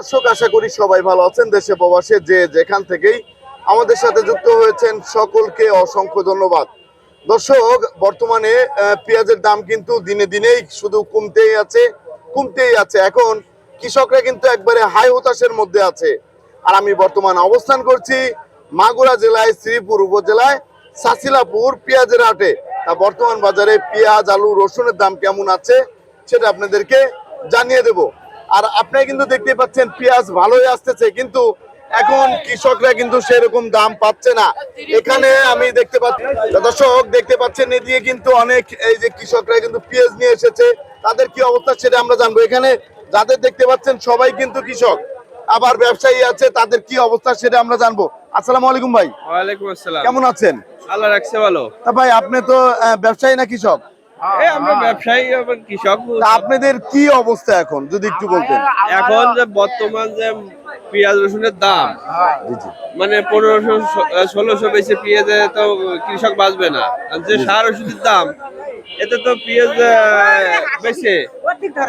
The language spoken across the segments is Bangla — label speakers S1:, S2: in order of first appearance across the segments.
S1: দর্শক, আশা করি সবাই ভালো আছেন, দেশে প্রবাসে যে যেখান থেকেই আমাদের সাথে যুক্ত হয়েছেন সকলকে অসংখ্য ধন্যবাদ। দর্শক, বর্তমানে পেঁয়াজের দাম কিন্তু দিনে দিনেই শুধু কমতেই আছে কমতেই আছে। এখন কৃষকরা কিন্তু একবারে হাই হতাশের মধ্যে আছে। আর আমি বর্তমান অবস্থান করছি মাগুরা জেলায়, শ্রীপুর উপজেলায়, সাসিলাপুর পেঁয়াজের হাটে। তা বর্তমান বাজারে পেঁয়াজ, আলু, রসুনের দাম কেমন আছে, সেটা আপনাদেরকে জানিয়ে দেব। আর আপনারা কিন্তু দেখতে পাচ্ছেন পেঁয়াজ ভালোই আসতেছে কিন্তু এখন কৃষকরা কিন্তু সেরকম দাম পাচ্ছে না। এখানে আমি দেখতে পাচ্ছি দর্শক দেখতে পাচ্ছেন এদিকে কিন্তু অনেক এই যে কৃষকরা কিন্তু পেঁয়াজ নিয়ে এসেছে। তাদের কি অবস্থা সেটা আমরা জানব। এখানে যাদের দেখতে পাচ্ছেন সবাই কিন্তু কৃষক আবার ব্যবসায়ী আছে তাদের কি অবস্থা সেটা আমরা জানব। আসসালামু আলাইকুম ভাই।
S2: ওয়ালাইকুম আসসালাম।
S1: কেমন আছেন?
S2: আল্লাহ রাখছে ভালো।
S1: তা ভাই আপনি তো ব্যবসায়ী না কৃষক?
S2: আমরা ব্যবসায়ী কৃষক।
S1: আপনাদের কি অবস্থা এখন যদি একটু বলতেন?
S2: এখন যে বর্তমান যে পেঁয়াজ রসুনের দাম
S1: জি
S2: মানে পনেরোশো ষোলোশো বেশি পেঁয়াজে তো কৃষক বাঁচবে না। যে সার ওষুধের দাম এতে তো পেঁয়াজ বেচে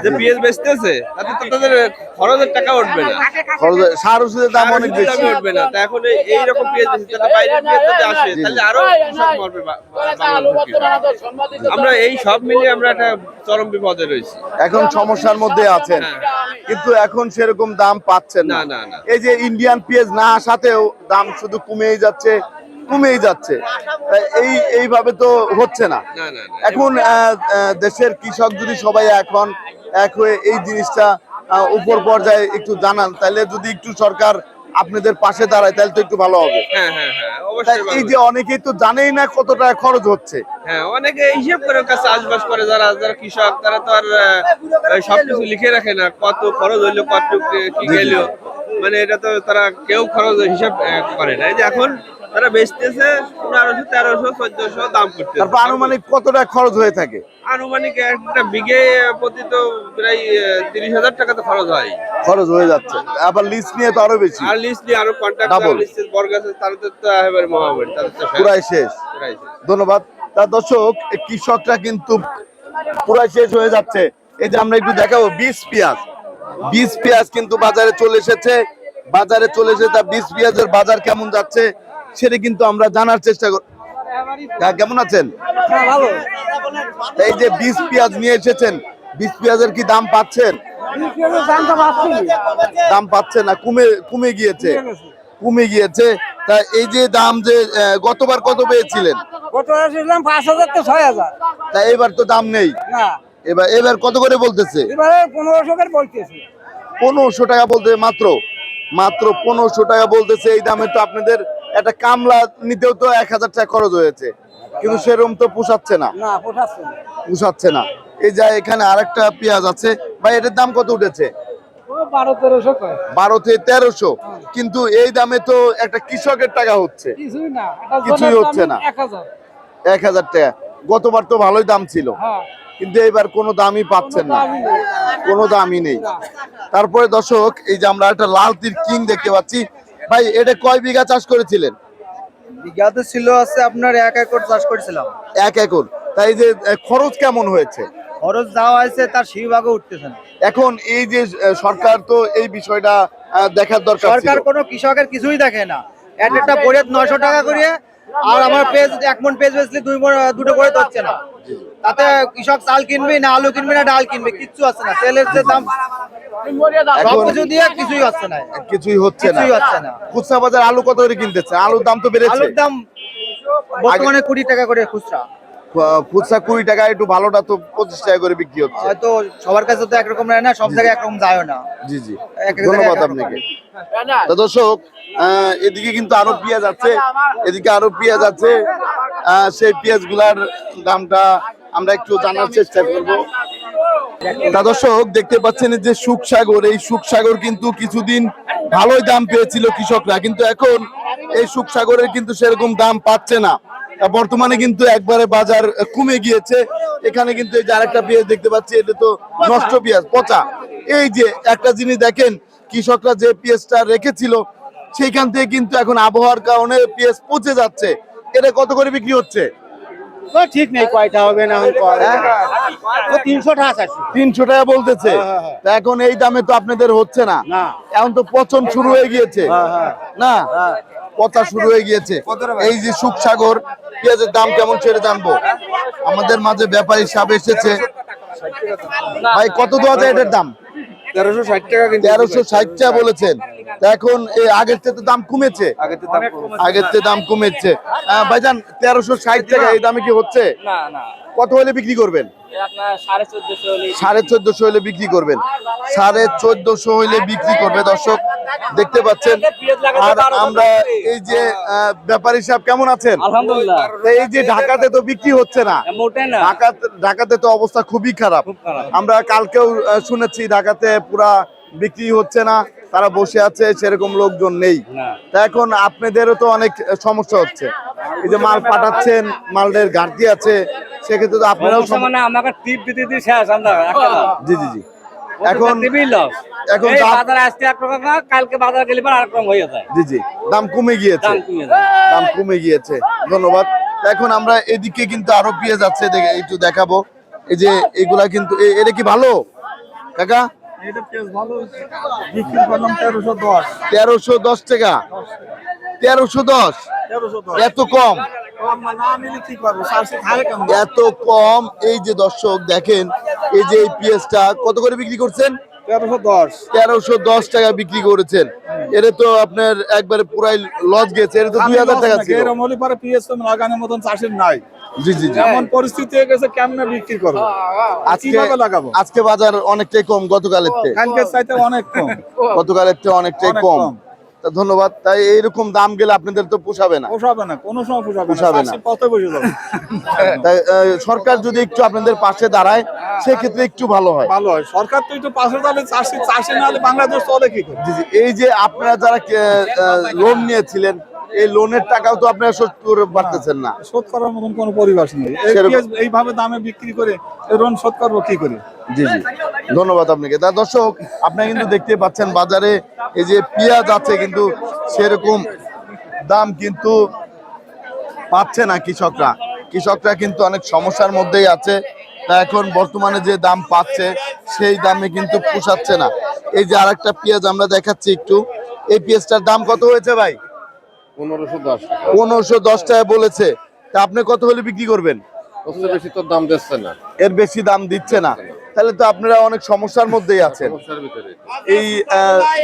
S2: যে পেঁয়াজ বেচতেছে তাতে তো তাদের খরচের টাকা উঠবে না।
S1: সার ওষুধের দাম অনেক বেশি।
S2: উঠবে না। তা এখন এই- এইরকম পেঁয়াজ বেশি তাহলে বাইরের পেঁয়াজ যদি আসে তাহলে আরও কৃষক মরবে। আমরা এই সব মিলিয়ে আমরা একটা চরম বিপদে রয়েছি।
S1: এখন সমস্যার মধ্যে আছেন। কিন্তু এখন সেরকম দাম পাচ্ছেন না।
S2: না, না, না।
S1: এই যে ইন্ডিয়ান পেঁয়াজ না আসাতেও দাম শুধু কমেই যাচ্ছে। কমেই যাচ্ছে। এই এইভাবে তো হচ্ছে না। এখন দেশের কৃষক যদি সবাই এখন এক হয়ে এই জিনিসটা উপর পর্যায়ে একটু জানান। তাহলে যদি একটু সরকার আপনাদের পাশে দাঁড়ায় তাহলে তো একটু ভালো হবে।
S2: হ্যাঁ হ্যাঁ হ্যাঁ
S1: এই যে অনেকেই তো জানেই না কত টাকা খরচ হচ্ছে।
S2: হ্যাঁ অনেকে হিসাব করে চাষবাস করে যারা যারা কৃষক তারা তো আর সবকিছু লিখে রাখে না কত খরচ হইল কত কি- গেল। মানে এটা তো তারা কেউ খরচ হিসাব করে না। এই যে এখন তারা বেচতেছে পনেরোশো তেরোশো চোদ্দশো দাম করতেছে।
S1: তারপর আনুমানিক কত টাকা খরচ হয়ে থাকে?
S2: আনুমানিক একটা বিঘে প্রতি তো প্রায় তিরিশ হাজার টাকা তো খরচ হয়।
S1: খরচ হয়ে যাচ্ছে। আবার লিস্ট নিয়ে তো আরও বেশি।
S2: আর দিয়ে আরও তো তো
S1: পুরাই শেষ। ধন্যবাদ। তা দর্শক কৃষকরা কিন্তু পুরাই শেষ হয়ে যাচ্ছে। এই যে আমরা একটু দেখাবো বীজ পেঁয়াজ। বীজ পেঁয়াজ কিন্তু বাজারে চলে এসেছে। বাজারে চলে এসেছে তা বীজ পেঁয়াজের বাজার কেমন যাচ্ছে সেটা কিন্তু আমরা জানার চেষ্টা করি হ্যাঁ, কেমন আছেন? এই যে বীজ পেঁয়াজ নিয়ে এসেছেন বীজ পেঁয়াজের কি দাম পাচ্ছেন? দাম পাচ্ছে না কমে কমে গিয়েছে কমে গিয়েছে। তা এই যে দাম যে গতবার কত পেয়েছিলেন?
S3: পাঁচ হাজার তো ছয় হাজার।
S1: তা এবার তো দাম নেই।
S3: না।
S1: এবার এবার কত করে বলতেছে?
S3: এবারে পনেরোশো করে বলতেছি।
S1: পনেরোশো টাকা বলতে মাত্র মাত্র পনেরোশো টাকা বলতেছে। এই দামে তো আপনাদের একটা কামলা নিতেও তো এক হাজার টাকা খরচ হয়েছে। কিন্তু সেরকম তো পোষাচ্ছে না।
S3: না পোষাচ্ছে না।
S1: পোষাচ্ছে না। এই যা এখানে আরেকটা পেঁয়াজ আছে ভাই এটার দাম কত উঠেছে?
S3: বারো
S1: থেকে তেরোশো। কিন্তু এই দামে তো একটা কৃষকের টাকা হচ্ছে।
S3: কিছুই
S1: হচ্ছে না।
S3: এক হাজার।
S1: টাকা। গতবার তো ভালোই দাম ছিল।
S3: হ্যাঁ।
S1: কিন্তু এবার কোনো দামই পাচ্ছেন না। কোনো দামই নেই। তারপরে দর্শক এই যে আমরা একটা লাল তীর কিং দেখতে পাচ্ছি। ভাই এটা কয় বিঘা চাষ করেছিলেন?
S4: বিঘাতে ছিল আছে আপনার এক একর চাষ করেছিলাম।
S1: এক একর। তাই যে খরচ কেমন হয়েছে?
S4: খরচ দেওয়া হয়েছে তার সিঁড়িভাগও উঠতেছে না।
S1: এখন এই যে সরকার তো এই বিষয়টা দেখার দরকার
S4: সরকার। কোনো কৃষকের কিছুই দেখে না। এক একটা বড়ে নয়শো টাকা করে আর আমার পেজ এক মন পেজ বেচলে দুই মন দুটো করে হচ্ছে না। তাতে কৃষক চাল কিনবে না আলু কিনবে না ডাল কিনবে কিচ্ছু আছে না। তেলের যে দাম কিছু দিয়ে কিছুই হচ্ছে না।
S1: কিছুই হচ্ছে না।
S4: কিছুই হচ্ছে না।
S1: খুচরা বাজার আলু কত করে কিনতেছে? আলুর দাম তো বেড়েছে।
S4: আলুর দাম বর্তমানে কুড়ি টাকা করে খুচরা।
S1: খুচরা কুড়ি টাকা একটু ভালোটা তো পঁচিশ টাকা করে বিক্রি হচ্ছে।
S4: হয়তো সবার কাছে তো একরকম নেয় না সব জায়গায় একরকম যায় না।
S1: জি জি। ধন্যবাদ আপনাকে। তা দর্শক আহ, এদিকে কিন্তু আরও পেঁয়াজ আছে। এদিকে আরও পেঁয়াজ আছে। আহ, সেই পেঁয়াজগুলার দামটা আমরা একটু জানার চেষ্টা করব। তা দর্শক দেখতে পাচ্ছেন যে সুখসাগর এই সুখসাগর কিন্তু কিছুদিন ভালোই দাম পেয়েছিল কৃষকরা কিন্তু এখন এই সুখসাগরের কিন্তু সেরকম দাম পাচ্ছে না। বর্তমানে কিন্তু একবারে বাজার কমে গিয়েছে। এখানে কিন্তু এই যে আরেকটা পেঁয়াজ দেখতে পাচ্ছি এটা তো নষ্ট পেঁয়াজ পচা। এই যে একটা জিনিস দেখেন কৃষকরা যে পেঁয়াজটা রেখেছিল সেইখান থেকে কিন্তু এখন আবহাওয়ার কারণে পেঁয়াজ পচে যাচ্ছে। এটা কত করে বিক্রি হচ্ছে?
S5: ঠিক নেই কয়টা হবে না এখন তিনশো টাকা
S1: তিনশো টাকা বলতেছে। তা এখন এই দামে তো আপনাদের হচ্ছে না। এখন তো পচন শুরু হয়ে গিয়েছে। না? পচা শুরু হয়ে গিয়েছে। এই যে সুখসাগর পেঁয়াজের দাম কেমন সেটা জানব। আমাদের মাঝে ব্যাপারী সাহেব এসেছে। ভাই কত দেওয়া যায় এটার দাম?
S2: তেরোশো ষাট টাকা কিন্তু
S1: তেরোশো ষাট টাকা বলেছেন। তা এখন এই আগের থেকে দাম কমেছে। আগের থেকে দাম কমেছে। ভাইজান তেরোশো ষাট টাকা এই দামে কি হচ্ছে?
S6: না না।
S1: কত হলে বিক্রি করবেন?
S6: সাড়ে চোদ্দশো হলে
S1: বিক্রি করবেন। সাড়ে চোদ্দশো হইলে বিক্রি করবে দর্শক দেখতে পাচ্ছেন। আর আমরা এই যে ব্যাপারী সাহেব কেমন আছেন? এই যে ঢাকাতে তো বিক্রি হচ্ছে না। ঢাকাতে ঢাকাতে তো অবস্থা খুবই খারাপ। আমরা কালকেও শুনেছি ঢাকাতে পুরা বিক্রি হচ্ছে না তারা বসে আছে সেরকম লোকজন নেই। তা এখন আপনাদেরও তো অনেক সমস্যা হচ্ছে। এই যে মাল পাঠাচ্ছেন মালের ঘাটতি আছে সেক্ষেত্রে তো আপনারাও
S6: মানে আমাকে টিপ দিতে দিতে শেষ আমরা
S1: জি জি জি। এখন
S6: লস
S1: এখন
S6: বাজারে আসতে এক রকম কালকে বাজার গেলে পর আরেক রকম হয়ে যায়।
S1: জি জি দাম কমে গিয়েছে।
S6: দাম কমে যায়।
S1: দাম কমে গিয়েছে। ধন্যবাদ। এখন আমরা এদিকে কিন্তু আরও পেঁয়াজ আছে দেখে একটু দেখাবো। এই যে এগুলা কিন্তু এ- এটা কি ভালো? কাকা? তেরোশো দশ টাকা। তেরোশো দশ। এত কম। এত কম। এই যে দর্শক দেখেন এই যে এই পেঁয়াজটা কত করে বিক্রি করছেন?
S5: তেরোশো দশ।
S1: টাকা বিক্রি করেছেন। এটা তো আপনার একবারে পুরাই লস গেছে। এটা তো দুই হাজার টাকা ছিল।
S5: এরকম হলে পরে পিএস তো লাগানোর মতন চাষের নাই।
S1: জি জি জি।
S5: এমন পরিস্থিতি হয়ে গেছে কেমনে বিক্রি করব?
S1: আজকে
S5: লাগাবো?
S1: আজকে বাজার অনেকটাই কম গতকালের থেকে।
S5: কালকের চাইতে অনেক কম।
S1: গতকালের থেকে অনেকটাই কম। তা ধন্যবাদ। তাই এইরকম দাম গেলে আপনাদের তো পোষাবে না।
S5: পোষাবে না কোনো সময় পোষাবে না।
S1: পোষাবে না।
S5: পথে বসে যাবে।
S1: তাই সরকার যদি একটু আপনাদের পাশে দাঁড়ায় সেক্ষেত্রে একটু ভালো হয়।
S5: ভালো হয়। সরকার তো একটু পাশে দাঁড়ালে চাষি চাষি না হলে বাংলাদেশ চলে কি করে।
S1: এই যে আপনারা যারা লোন নিয়েছিলেন এই লোনের টাকাও তো আপনারা শোধ করে পারতেছেন না।
S5: শোধ করার মতন কোনো পরিবেশ নেই। এইভাবে দামে বিক্রি করে লোন শোধ করব কি করে?
S1: জি জি। ধন্যবাদ আপনাকে। তা দর্শক আপনারা কিন্তু দেখতে পাচ্ছেন বাজারে এই যে পেঁয়াজ আছে কিন্তু সেরকম দাম কিন্তু পাচ্ছে না কৃষকরা। কৃষকরা কিন্তু অনেক সমস্যার মধ্যেই আছে। তা এখন বর্তমানে যে দাম পাচ্ছে সেই দামে কিন্তু পোষাচ্ছে না। এই যে আর একটা পেঁয়াজ আমরা দেখাচ্ছি একটু। এই পেঁয়াজটার দাম কত হয়েছে ভাই?
S7: পনেরোশো দশ
S1: টাকা। বলেছে। তা আপনি কত হলে বিক্রি করবেন?
S7: বেশি তোর দাম দিচ্ছে না।
S1: এর বেশি দাম দিচ্ছে না। তাহলে তো আপনারা অনেক সমস্যার মধ্যেই আছেন। এই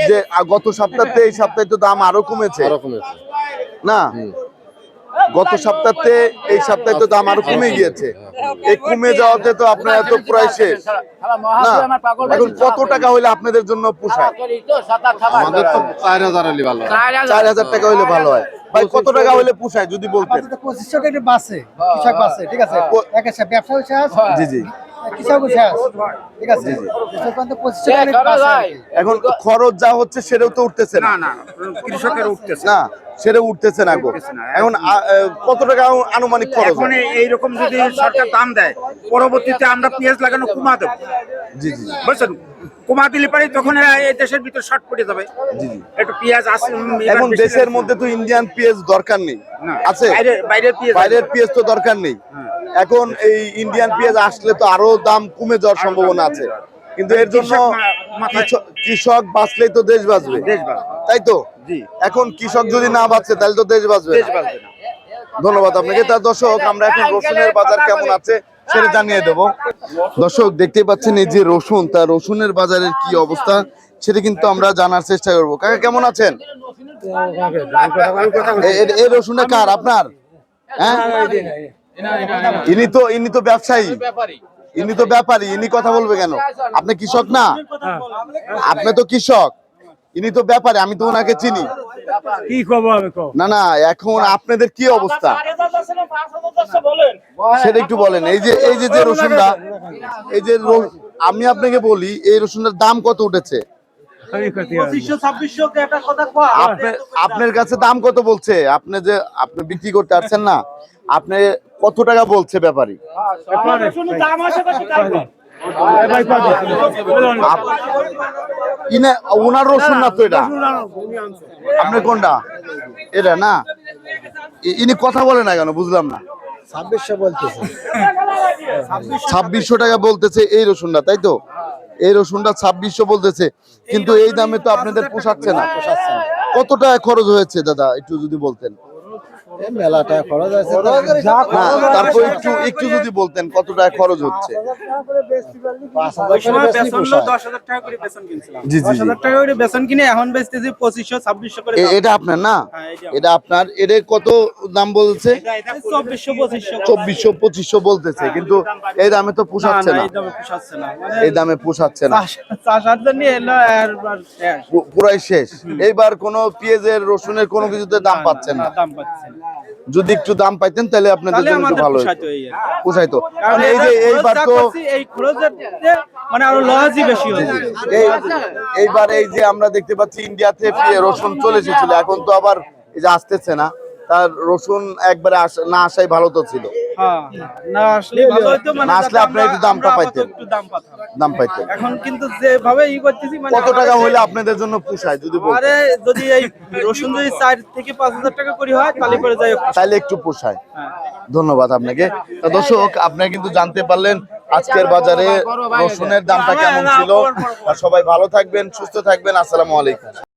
S1: যে গত সপ্তাহে এই সপ্তাহে তো দাম আরও কমেছে।
S7: আরও কমেছে।
S1: না? গত সপ্তাহে এই সপ্তাহে তো দাম আরও কমে গিয়েছে। এই কমে যাওয়াতে তো আপনার তো প্রায় শেষ। না এখন কত টাকা হইলে আপনাদের জন্য পোষায়?
S7: আমাদের তো চার হাজার আলি ভালো
S1: চার হাজার। টাকা হইলে ভালো হয়। ভাই কত টাকা হইলে পোষায় যদি বলতেন?
S3: পঁচিশশো টাকা বাসে কৃষক বাসে ঠিক আছে? ব্যবসা শেষ
S1: জি জি।
S3: ঠিক আছে? কৃষক কিন্তু পঁচিশশো টাকা বাসে।
S1: এখন খরচ যা হচ্ছে সেটাও তো উঠতেছে না
S5: না কৃষকের উঠতেছে।
S1: না সেটা উঠতেছে না গো। এখন কত টাকা আনুমানিক খরচ
S8: এখন
S1: হয়?
S8: এইরকম যদি সরকার দাম দেয় পরবর্তীতে আমরা পেঁয়াজ লাগানো কমা দেবো।
S1: জি জি
S8: বুঝছেন? কমা দিলে পারে তখন এই দেশের ভিতর শর্ট পড়ে যাবে।
S1: জি জি।
S8: একটু পেঁয়াজ উম,
S1: এখন দেশের মধ্যে তো ইন্ডিয়ান পেঁয়াজ দরকার নেই। আছে?
S8: বাইরের বাইরের পেঁয়াজ
S1: বাইরের পেঁয়াজ তো দরকার নেই। এখন এই ইন্ডিয়ান পেঁয়াজ আসলে তো আরও দাম কমে যাওয়ার সম্ভাবনা আছে। কিন্তু এর জন্য
S8: কৃষক
S1: বাঁচলেই তো দেশ বাঁচবে তাই তো এখন কৃষক যদি না বাঁচে তাহলে তো দেশ বাঁচবে ধন্যবাদ আপনাকে তার দর্শক আমরা এখন রসুনের বাজার কেমন আছে সেটা জানিয়ে দেবো দর্শক দেখতে পাচ্ছেন এই যে রসুন তা রসুনের বাজারের কি অবস্থা সেটা কিন্তু আমরা জানার চেষ্টা করব কাকা কেমন আছেন এই রসুনটা কার আপনার হ্যাঁ ইনি তো ইনি তো ব্যবসায়ী। ইনি তো ব্যাপারী ইনি কথা বলবে কেন? আপনি কৃষক না? আপনি তো কৃষক। ইনি তো ব্যাপারী আমি তো ওনাকে চিনি।
S3: কি করব আমি
S1: না না এখন আপনাদের কি অবস্থা? সেটা একটু বলেন। এই যে এই যে যে রসুনটা এই যে আমি আপনাকে বলি এই রসুনের দাম কত উঠেছে? আপনার কাছে দাম কত বলছে? আপনি যে আপনি বিক্রি করতে পারছেন না আপনি কত টাকা বলছে ব্যাপারী? ওনার রসুন না তো এটা? আপনি কোনটা? এটা না? ইনি কথা বলে না কেন? বুঝলাম না।
S3: ছাব্বিশশো বলতেছে।
S1: ছাব্বিশশো টাকা বলতেছে এই রসুনটা তাই তো? এই রসুনটা ছাব্বিশশো বলতেছে কিন্তু এই দামে তো আপনাদের পোষাচ্ছে না। কত টাকা খরচ হয়েছে দাদা একটু যদি বলতেন?
S3: খরচ আছে
S1: তারপর একটু একটু যদি বলতেন কত টাকা খরচ হচ্ছে? জি জি এটা আপনার না?
S8: হ্যাঁ, এটা
S1: এটা আপনার এটা কত দাম বলছে?
S8: চব্বিশশো পঁচিশশো।
S1: বলতেছে কিন্তু এই দামে তো পোষাচ্ছে না
S8: দামে পোষাচ্ছে না। মানে
S1: এই দামে পোষাচ্ছে না। পু- পুরাই শেষ। এইবার কোনো পেঁয়াজের রসুনের কোনো কিছুতে দাম পাচ্ছেন না
S8: দাম পাচ্ছে না।
S1: যদি একটু দাম পাইতেন তাহলে আপনাদের জন্য একটু ভালো হতো পোষাইতো।
S8: কারণ
S1: এই যে এইবার তো
S8: এই মানে আরও লসই বেশি হয়েছে
S1: এই এইবার এই যে আমরা দেখতে পাচ্ছি ইন্ডিয়াতে রসুন চলে এসেছিল। এখন তো আবার এই যে আসতেছে না। তার রসুন একবারে না আসাই ভালো তো ছিল।
S8: হ্যাঁ না আসলে ভালো হতো মানে
S1: আসলে
S8: যাতে
S1: একটু দামটা পাইতেন।
S8: দাম পাতাম।
S1: দাম পাইতেন।
S8: এখন কিন্তু যেভাবে ই করতেছি মানে
S1: কত টাকা
S8: আমাদের-
S1: আপনাদের জন্য পোষায় যদি বলতেন।
S8: আরে যদি এই রসুন যদি চার থেকে পাঁচ হাজার টাকা করে হয় তাহলে করে যাই হোক।
S1: একটু পোষায়।
S8: হ্যাঁ।
S1: ধন্যবাদ আপনাকে। তা দর্শক আপনারা কিন্তু জানতে পারলেন আজকের বাজারে রসুনের দামটা কেমন ছিল। আর সবাই ভালো থাকবেন সুস্থ থাকবেন। আসসালামু আলাইকুম।